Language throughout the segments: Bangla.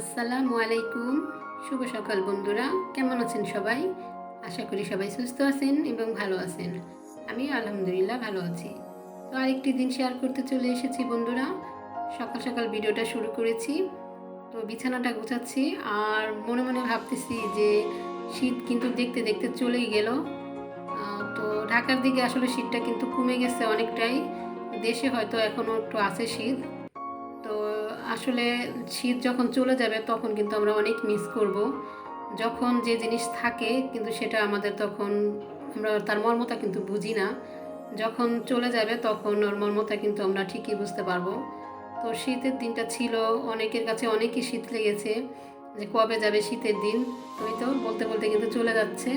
আসসালামু আলাইকুম। শুভ সকাল বন্ধুরা। কেমন আছেন সবাই? আশা করি সবাই সুস্থ আছেন এবং ভালো আছেন। আমি আলহামদুলিল্লাহ ভালো আছি। তো আরেকটি দিন শেয়ার করতে চলে এসেছি বন্ধুরা। সকাল সকাল ভিডিওটা শুরু করেছি। তো বিছানাটা গোছাচ্ছি আর মনে মনে ভাবতেছি যে শীত কিন্তু দেখতে দেখতে চলেই গেল। তো ঢাকার দিকে আসলে শীতটা কিন্তু কমে গেছে অনেকটাই। দেশে হয়তো এখনও একটু আছে শীত। তো আসলে শীত যখন চলে যাবে তখন কিন্তু আমরা অনেক মিস করব। যখন যে জিনিস থাকে কিন্তু সেটা আমাদের তখন আমরা তার মর্মতা কিন্তু বুঝি না। যখন চলে যাবে তখন ওর মর্মতা কিন্তু আমরা ঠিকই বুঝতে পারব। তো শীতের দিনটা ছিল, অনেকের কাছে অনেকই শীত লেগেছে যে কবে যাবে শীতের দিন, ওই তো বলতে বলতে কিন্তু চলে যাচ্ছে।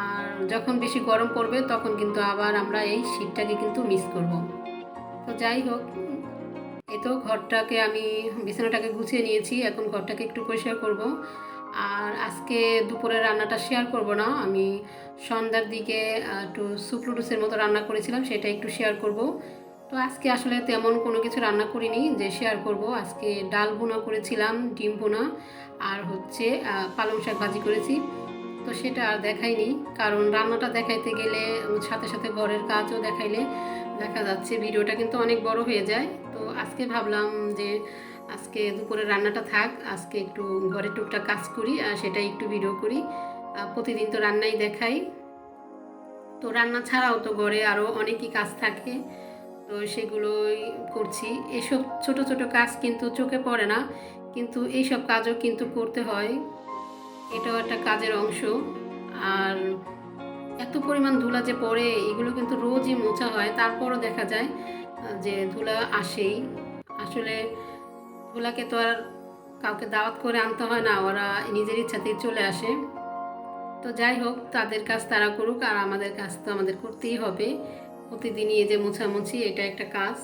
আর যখন বেশি গরম পড়বে তখন কিন্তু আবার আমরা এই শীতটাকে কিন্তু মিস করব। তো যাই হোক এই তো ঘরটাকে আমি বিছানাটাকে গুছিয়ে নিয়েছি, এখন ঘরটাকে একটু পরিষ্কার করব। আর আজকে দুপুরে রান্নাটা শেয়ার করব না, আমি সন্ধ্যার দিকে একটু সুপ্রুডুসের মতো রান্না করেছিলাম, সেটা একটু শেয়ার করব। তো আজকে আসলে তেমন কোনো কিছু রান্না করিনি, যে শেয়ার করব। আজকে ডাল বোনা করেছিলাম, ডিম বোনা আর হচ্ছে পালং শাক ভাজি করেছি। তো সেটা আর দেখাইনি। কারণ রান্নাটা দেখাইতে গেলে সাথে সাথে ঘরের কাজও দেখাইলে দেখা যাচ্ছে ভিডিওটা কিন্তু অনেক বড় হয়ে যায়। তো আজকে ভাবলাম যে আজকে দুপুরে রান্নাটা থাক, আজকে একটু ঘরে টুকটাক কাজ করি, আর সেটাই একটু ভিডিও করি। প্রতিদিন তো রান্নাই দেখাই। তো রান্না ছাড়াও তো ঘরে আরও অনেকই কাজ থাকে, তো সেগুলোই করছি। এসব ছোট ছোট কাজ কিন্তু চোখে পড়ে না, কিন্তু এইসব কাজও কিন্তু করতে হয়। এটাও একটা কাজের অংশ। আর এত পরিমাণ ধুলা যে পড়ে, এগুলো কিন্তু রোজই মোছা হয়। তারপরও দেখা যায়, যে ধুলা আসেই। আসলে ধুলাকে তো আর কাউকে দাওয়াত করে আনতে হয় না, ওরা নিজের ইচ্ছাতেই চলে আসে। তো যাই হোক, তাদের কাজ তারা করুক, আর আমাদের কাজ তো আমাদের করতেই হবে। প্রতিদিনই এই যে মোছামুছি, এটা একটা কাজ।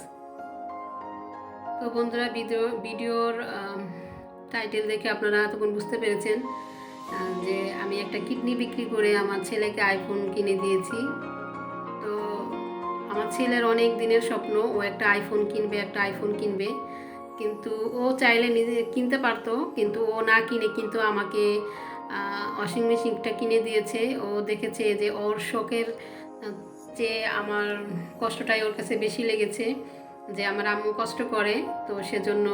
তো বন্ধুরা, ভিডিও ভিডিওর টাইটেল দেখে আপনারা তখন বুঝতে পেরেছেন। যে আমি একটা কিডনি বিক্রি করে আমার ছেলেকে আইফোন কিনে দিয়েছি। তো আমার ছেলের অনেক দিনের স্বপ্ন ও একটা আইফোন কিনবে একটা আইফোন কিনবে। কিন্তু ও চাইলে নিজে কিনতে পারতো কিন্তু ও না কিনে কিন্তু আমাকে ওয়াশিং মেশিনটা কিনে দিয়েছে। ও দেখেছে যে ওর শখের আহ, যে আমার কষ্টটাই ওর কাছে বেশি লেগেছে যে আমার আম্মু কষ্ট করে। তো সেজন্য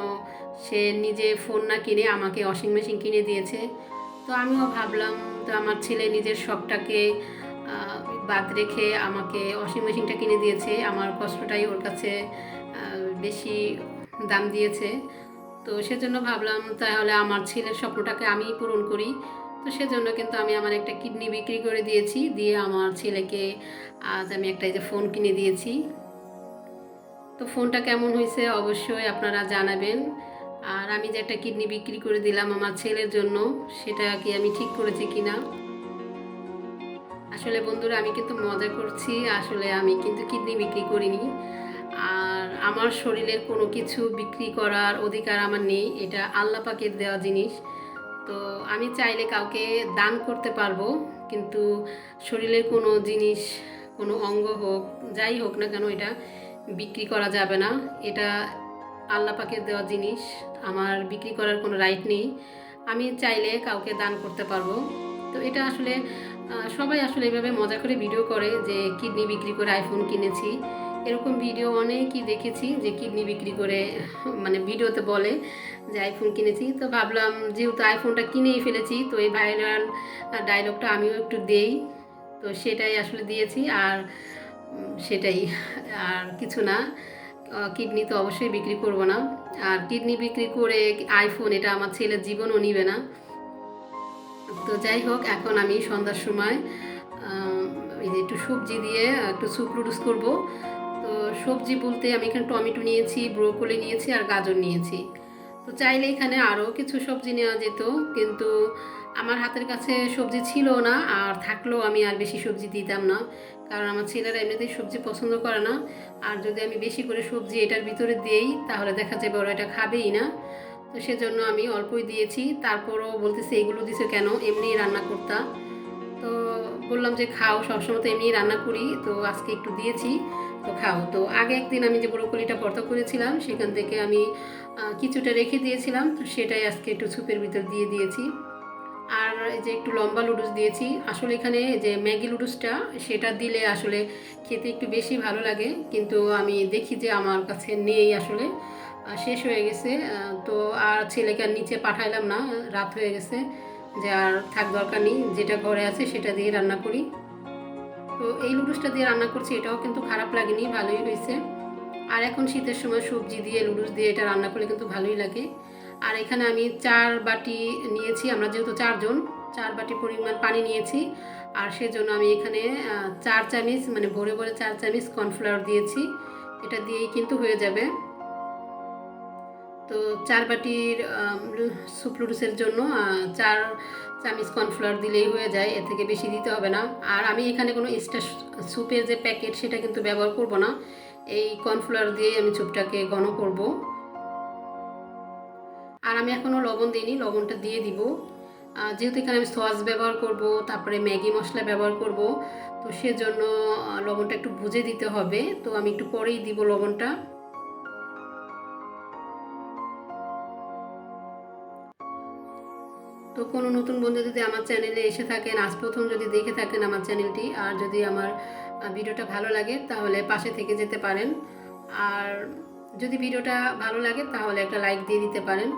সে নিজে ফোন না কিনে আমাকে ওয়াশিং মেশিন কিনে দিয়েছে। তো আমিও ভাবলাম, তো আমার ছেলে নিজের শখটাকে বাদ রেখে আমাকে ওয়াশিং মেশিনটা কিনে দিয়েছে। আমার কষ্টটাই ওর কাছে বেশি দাম দিয়েছে। তো সেজন্য ভাবলাম, তাহলে আমার ছেলের স্বপ্নটাকে আমিই পূরণ করি। তো সেজন্য কিন্তু আমি আমার একটা কিডনি বিক্রি করে দিয়েছি। দিয়ে আমার ছেলেকে আজ আমি একটা এই যে ফোন কিনে দিয়েছি। তো ফোনটা কেমন হয়েছে অবশ্যই আপনারা জানাবেন। আর আমি যে একটা কিডনি বিক্রি করে দিলাম আমার ছেলের জন্য, সেটা কি আমি ঠিক করেছি কিনা? আসলে বন্ধুরা, আমি কিন্তু মজা করছি, আসলে আমি কিন্তু কিডনি বিক্রি করিনি। আর আমার শরীরের কোনো কিছু বিক্রি করার অধিকার আমার নেই, এটা আল্লাহ পাকের দেওয়া জিনিস। তো আমি চাইলে কাউকে দান করতে পারব, কিন্তু শরীরের কোনো জিনিস, কোনো অঙ্গ হোক, যাই হোক না কেন এটা বিক্রি করা যাবে না। এটা আল্লাহ পাকের দেওয়া জিনিস, আমার বিক্রি করার কোনো রাইট নেই। আমি চাইলে কাউকে দান করতে পারব। তো এটা আসলে সবাই আসলে এভাবে মজা করে ভিডিও করে যে কিডনি বিক্রি করে আইফোন কিনেছি। এরকম ভিডিও অনেকই দেখেছি যে কিডনি বিক্রি করে মানে ভিডিওতে বলে যে আইফোন কিনেছি। তো ভাবলাম, যেহেতু আইফোনটা কিনেই ফেলেছি, তো এই ভাইরাল ডায়লগটা আমিও একটু দেই। তো সেটাই আসলে দিয়েছি, আর সেটাই, আর কিছু না। কিডনি তো অবশ্যই বিক্রি করব না। আর কিডনি বিক্রি করে আইফোন এটা আমার ছেলের জীবনও নিবে না। তো যাই হোক, এখন আমি সন্ধ্যার সময় এই যে একটু সবজি দিয়ে একটু স্যুপ নুডলস করব। তো সবজি বলতে আমি এখানে টমেটো নিয়েছি, ব্রোকলি নিয়েছি আর গাজর নিয়েছি। তো চাইলে এখানে আরও কিছু সবজি নেওয়া যেত, কিন্তু আমার হাতের কাছে সবজি ছিল না, আর থাকলেও আমি আর বেশি সবজি দিতাম না। কারণ আমার ছেলেরা এমনিতেই সবজি পছন্দ করে না। আর যদি আমি বেশি করে সবজি এটার ভিতরে দিই, তাহলে দেখা যাবে ওরা এটা খাবেই না। তো সেজন্য আমি অল্পই দিয়েছি। তারপরও বলতেছে, এগুলো দিছে কেন? এমনি রান্না করতাম তো বললাম যে, খাও, সবসময় তো এমনি রান্না করি। তো আজকে একটু দিয়েছি, তো খাও। তো আগে একদিন আমি যে ব্রোকলিটা ভর্তা করেছিলাম, সেখান থেকে আমি কিছুটা রেখে দিয়েছিলাম। তো সেটাই আজকে একটু সুপের ভিতর দিয়ে দিয়েছি। আর যে একটু লম্বা লুডুস দিয়েছি, আসলে এখানে যে ম্যাগি লুডুসটা সেটা দিলে আসলে খেতে একটু বেশি ভালো লাগে, কিন্তু আমি দেখি যে আমার কাছে নেই আসলে। শেষ হয়ে গেছে তো আর ছেলেকে আর নিচে পাঠাইলাম না, রাত হয়ে গেছে, যে আর থাক দরকার নেই, যেটা ঘরে আছে সেটা দিয়ে রান্না করি। তো এই লুডুসটা দিয়ে রান্না করছি, এটাও কিন্তু খারাপ লাগেনি, ভালোই হয়েছে। আর এখন শীতের সময় সবজি দিয়ে লুডুস দিয়ে এটা রান্না করলে কিন্তু ভালোই লাগে। আর এখানে আমি চার বাটি নিয়েছি, আমরা যেহেতু চারজন, চার বাটি পরিমাণ পানি নিয়েছি। আর সেজন্য আমি এখানে চার চামিচ মানে ভরে ভরে চার চামিচ কর্নফ্লাওয়ার দিয়েছি। এটা দিয়েই কিন্তু হয়ে যাবে। তো চার বাটির স্যুপ লুডুসের জন্য চার চামিচ কর্নফ্লাওয়ার দিলেই হয়ে যায়, এর থেকে বেশি দিতে হবে না। আর আমি এখানে কোনো এক্সট্রা স্যুপের যে প্যাকেট, সেটা কিন্তু ব্যবহার করব না। এই কর্নফ্লাওয়ার দিয়েই আমি স্যুপটাকে ঘন করব। আর আমি এখনও লবণ দিইনি, লবণটা দিয়ে দিব। যেহেতু এখানে আমি সস ব্যবহার করব, তারপরে ম্যাগি মশলা ব্যবহার করব, তো সেজন্য লবণটা একটু বুঝে দিতে হবে। তো আমি একটু পরেই দিব লবণটা। তো কোনো নতুন বন্ধু যদি আমার চ্যানেলে এসে থাকেন, আজ প্রথম যদি দেখে থাকেন আমার চ্যানেলটি, আর যদি আমার ভিডিওটা ভালো লাগে, তাহলে পাশে থেকে যেতে পারেন। আর যদি ভিডিওটা ভালো লাগে, তাহলে একটা লাইক দিয়ে দিতে পারেন।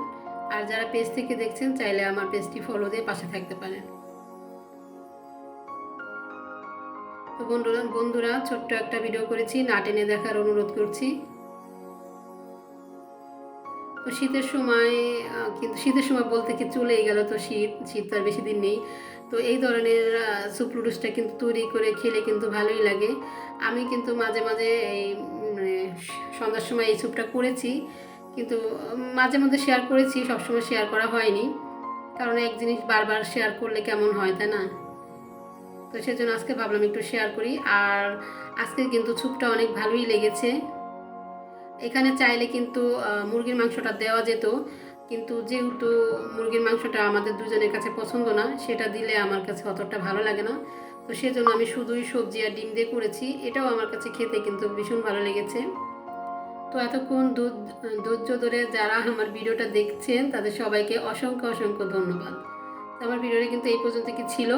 আর যারা পেজ থেকে দেখছেন, চাইলে আমার পেজটি ফলো দিয়ে পাশে থাকতে পারেন। তো বন্ধুরা বন্ধুরা, ছোট্ট একটা ভিডিও করেছি, না টেনে দেখার অনুরোধ করছি। তো শীতের সময় কিন্তু শীতের সময় বলতে কি চলেই গেল, তো শীত শীত তো আর বেশি দিন নেই। তো এই ধরনের স্যুপ লুডুসটা কিন্তু তৈরি করে খেলে কিন্তু ভালোই লাগে। আমি কিন্তু মাঝে মাঝে এই মানে সন্ধ্যার সময় এই স্যুপটা করেছি। কিন্তু মাঝে মধ্যে শেয়ার করেছি, সবসময় শেয়ার করা হয়নি। কারণ এক জিনিস বারবার শেয়ার করলে কেমন হয়, তাই না? তো সেজন্য আজকে ভাবলাম একটু শেয়ার করি। আর আজকে কিন্তু ছুপটা অনেক ভালোই লেগেছে। এখানে চাইলে কিন্তু মুরগির মাংসটা দেওয়া যেত। কিন্তু যেহেতু মুরগির মাংসটা আমাদের দুজনের কাছে পছন্দ না, সেটা দিলে আমার কাছে অতটা ভালো লাগে না। তো সেজন্য আমি শুধুই সবজি আর ডিম দিয়ে করেছি। এটাও আমার কাছে খেতে কিন্তু ভীষণ ভালো লেগেছে। তো এতক্ষণ ধৈর্য ধরে যারা আমার ভিডিওটা দেখছেন, তাদের সবাইকে অসংখ্য অসংখ্য ধন্যবাদ। আমার ভিডিওটা কিন্তু এই পর্যন্ত কি ছিল?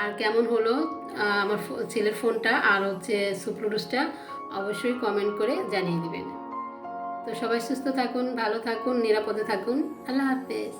আর কেমন হলো আমার ছেলের ফোনটা আর হচ্ছে সুপ্রুডুসটা অবশ্যই কমেন্ট করে জানিয়ে দিবেন। তো সবাই সুস্থ থাকুন, ভালো থাকুন, নিরাপদে থাকুন। আল্লাহ হাফেজ।